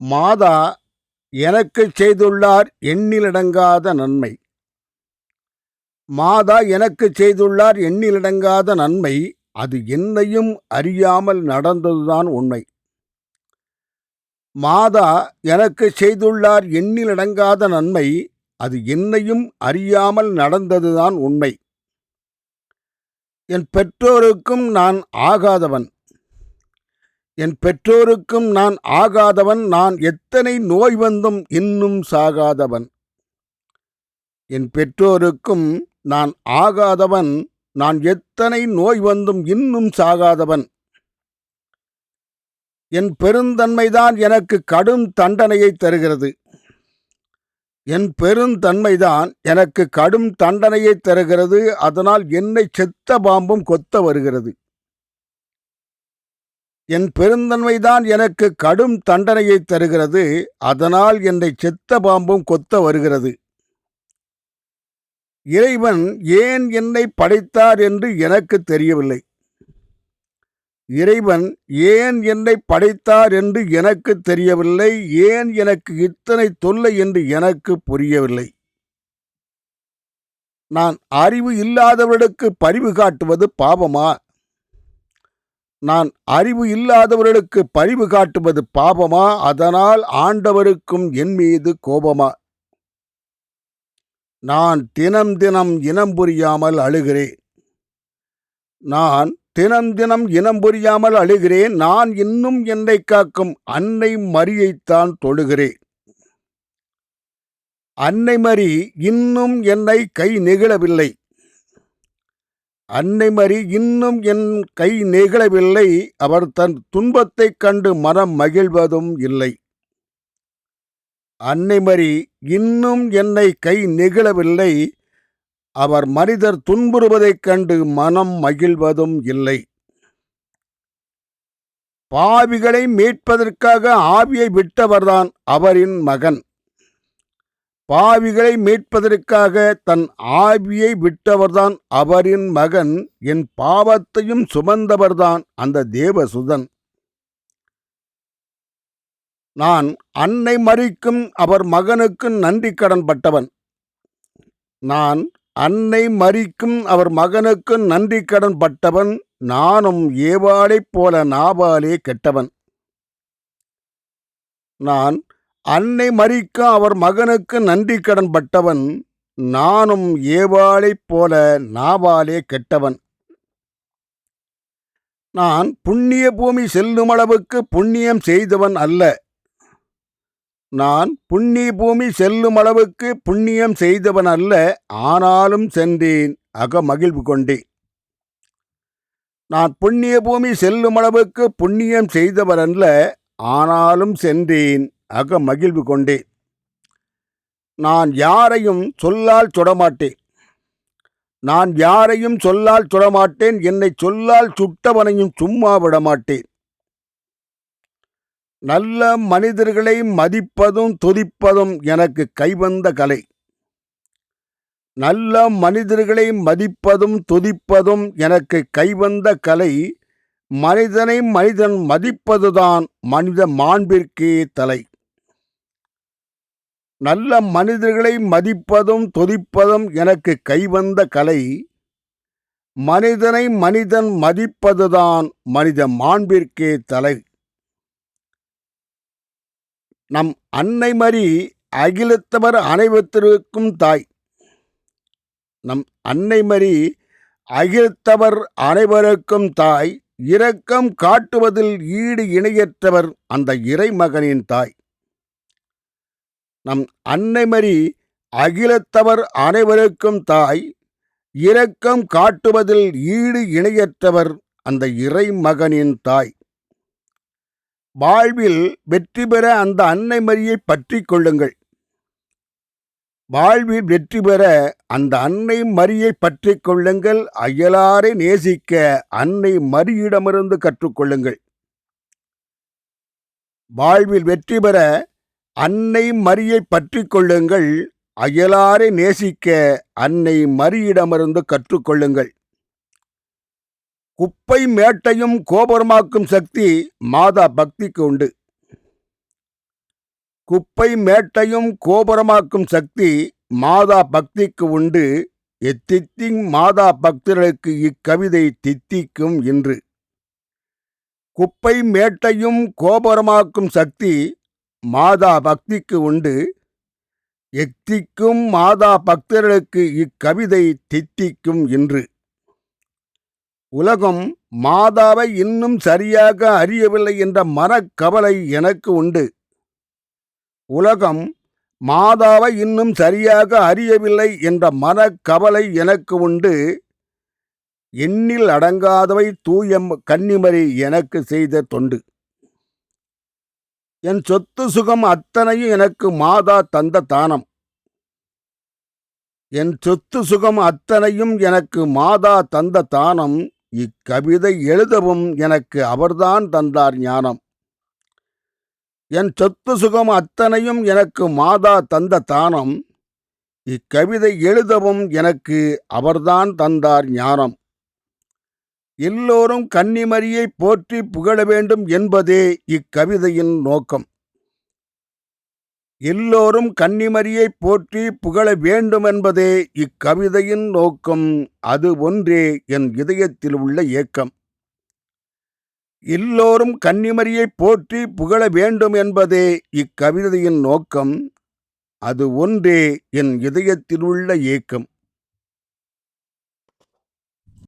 மாதா எனக்குச் செய்துள்ளார் எண்ணிலடங்காத நன்மை. மாதா எனக்குச் செய்துள்ளார் எண்ணிலடங்காத நன்மை அது என்னையும் அறியாமல் நடந்ததுதான் உண்மை. மாதா எனக்கு செய்துள்ளார் எண்ணிலடங்காத நன்மை அது என்னையும் அறியாமல் நடந்ததுதான் உண்மை. என் பெற்றோருக்கும் நான் ஆகாதவன். என் பெற்றோருக்கும் நான் ஆகாதவன் நான் எத்தனை நோய் வந்தும் இன்னும் சாகாதவன். என் பெற்றோருக்கும் நான் ஆகாதவன் நான் எத்தனை நோய் வந்தும் இன்னும் சாகாதவன். என் பெருந்தன்மைதான் எனக்கு கடும் தண்டனையை தருகிறது. என் பெருந்தன்மைதான் எனக்கு கடும் தண்டனையை தருகிறது அதனால் என்னை செத்த பாம்பும் கொத்த வருகிறது. என் பெருந்தன்மைதான் எனக்கு கடும் தண்டனையை தருகிறது அதனால் என்னை செத்த பாம்பும் கொத்த வருகிறது. இறைவன் ஏன் என்னை படைத்தார் என்று எனக்கு தெரியவில்லை. இறைவன் ஏன் என்னை படைத்தார் என்று எனக்கு தெரியவில்லை ஏன் எனக்கு இத்தனை தொல்லை என்று எனக்கு புரியவில்லை. நான் அறிவு இல்லாதவர்களுக்கு பரிவு காட்டுவது பாவமா? நான் அறிவு இல்லாதவர்களுக்கு பரிவு காட்டுவது பாபமா? அதனால் ஆண்டவருக்கும் என் மீது கோபமா? நான் தினம் தினம் இனம் புரியாமல் அழுகிறேன். நான் தினம் தினம் இனம் புரியாமல் அழுகிறேன். நான் இன்னும் என்னை காக்கும் அன்னை மரியைத்தான் தொழுகிறேன். அன்னை மரி இன்னும் என்னை கை நெகிழவில்லை. அன்னை மறி இன்னும் என் கை நெகிழவில்லை. அவர் தன் துன்பத்தைக் கண்டு மனம் மகிழ்வதும் இல்லை. அன்னை மறி இன்னும் என்னை கை நெகிழவில்லை. அவர் மனிதர் துன்புறுவதைக் கண்டு மனம் மகிழ்வதும் இல்லை. பாவிகளை மீட்பதற்காக ஆவியை விட்டவர்தான் அவரின் மகன். பாவிகளை மீட்பதற்காக தன் ஆவியை விட்டவர்தான் அவரின் மகன் என் பாவத்தையும் சுமந்தவர்தான் அந்த தேவசுதன். நான் அன்னை மறிக்கும் அவர் மகனுக்கு நன்றி கடன் பட்டவன். நான் அன்னை மறிக்கும் அவர் மகனுக்கு நன்றி கடன் பட்டவன் நானும் ஏவாளைப் போல நாவாலே கெட்டவன். நான் அன்னை மறிக்க அவர் மகனுக்கு நன்றி கடன் பட்டவன் நானும் ஏவாளைப் போல நாவாலே கெட்டவன். நான் புண்ணிய பூமி செல்லும் அளவுக்கு புண்ணியம் செய்தவன் அல்ல. நான் புண்ணிய பூமி செல்லும் அளவுக்கு புண்ணியம் செய்தவன் அல்ல ஆனாலும் சென்றேன் அக மகிழ்வு கொண்டேன். நான் புண்ணிய பூமி செல்லும் அளவுக்கு புண்ணியம் செய்தவன் அல்ல ஆனாலும் சென்றேன் அக மகிழ்வு கொண்டே நான் யாரையும் சொல்லால் சுடமாட்டேன். நான் யாரையும் சொல்லால் சுடமாட்டேன். என்னை சொல்லால் சுட்டவனையும் சும்மா விடமாட்டேன். நல்ல மனிதர்களை மதிப்பதும் துதிப்பதும் எனக்கு கைவந்த கலை. நல்ல மனிதர்களை மதிப்பதும் துதிப்பதும் எனக்கு கைவந்த கலை. மனிதனை மனிதன் மதிப்பதுதான் மனித மாண்பிற்கே தலை. நல்ல மனிதர்களை மதிப்பதும் துதிப்பதும் எனக்கு கைவந்த கலை. மனிதனை மனிதன் மதிப்பதுதான் மனித மாண்பிற்கே தலை. நம் அன்னை மரி அகிலத்தவர் அனைவத்திற்கும் தாய். நம் அன்னை மரி அகிலத்தவர் அனைவருக்கும் தாய். இரக்கம் காட்டுவதில் ஈடு இணையற்றவர் அந்த இறைமகனின் தாய். நம் அன்னை மரி அகிலத்தவர் அனைவருக்கும் தாய் இரக்கம் காட்டுவதில் ஈடு இணையற்றவர் அந்த இறைமகனின் தாய். வாழ்வில் வெற்றி பெற அந்த அன்னை மரியை பற்றி கொள்ளுங்கள். வாழ்வில் வெற்றி பெற அந்த அன்னை மரியை பற்றி கொள்ளுங்கள். அயலாரை நேசிக்க அன்னை மரியிடமிருந்து கற்றுக்கொள்ளுங்கள் வாழ்வில் வெற்றி பெற அன்னை மரியை பற்றி கொள்ளுங்கள் அயலாரை நேசிக்க அன்னை மரியிடமிருந்து கற்றுக்கொள்ளுங்கள். குப்பை மேட்டையும் கோபுரமாக்கும் சக்தி மாதா பக்திக்கு உண்டு. குப்பை மேட்டையும் கோபுரமாக்கும் சக்தி மாதா பக்திக்கு உண்டு. எத்தித்திங் மாதா பக்தர்களுக்கு இக்கவிதை தித்திக்கும் இன்று. குப்பை மேட்டையும் கோபுரமாக்கும் சக்தி மாதா பக்திக்கு உண்டு. எக்திக்கும் மாதா பக்தர்களுக்கு இக்கவிதை தித்திக்கும் இன்று. உலகம் மாதாவை இன்னும் சரியாக அறியவில்லை என்ற மனக்கவலை எனக்கு உண்டு. உலகம் மாதாவை இன்னும் சரியாக அறியவில்லை என்ற மனக்கவலை எனக்கு உண்டு. எண்ணில் அடங்காதவை தூயம் கன்னிமரி எனக்கு செய்த தொண்டு. என் சொத்து சுகம் அத்தனையும் எனக்கு மாதா தந்த தானம். என் சொத்து சுகம் அத்தனையும் எனக்கு மாதா தந்த தானம். இக்கவிதை எழுதவும் எனக்கு அவர்தான் தந்தார் ஞானம். என் சொத்து சுகம் அத்தனையும் எனக்கு மாதா தந்த தானம். இக்கவிதை எழுதவும் எனக்கு அவர்தான் தந்தார் ஞானம். எல்லோரும் கன்னிமரியை போற்றி புகழ வேண்டும் என்பதே இக்கவிதையின் நோக்கம். எல்லோரும் கன்னிமரியை போற்றி புகழ வேண்டும் என்பதே இக்கவிதையின் நோக்கம். அது ஒன்றே என் இதயத்தில் உள்ள ஏக்கம். எல்லோரும் கன்னிமரியை போற்றி புகழ வேண்டும் என்பதே இக்கவிதையின் நோக்கம். அது ஒன்றே என் இதயத்தில் உள்ள ஏக்கம்.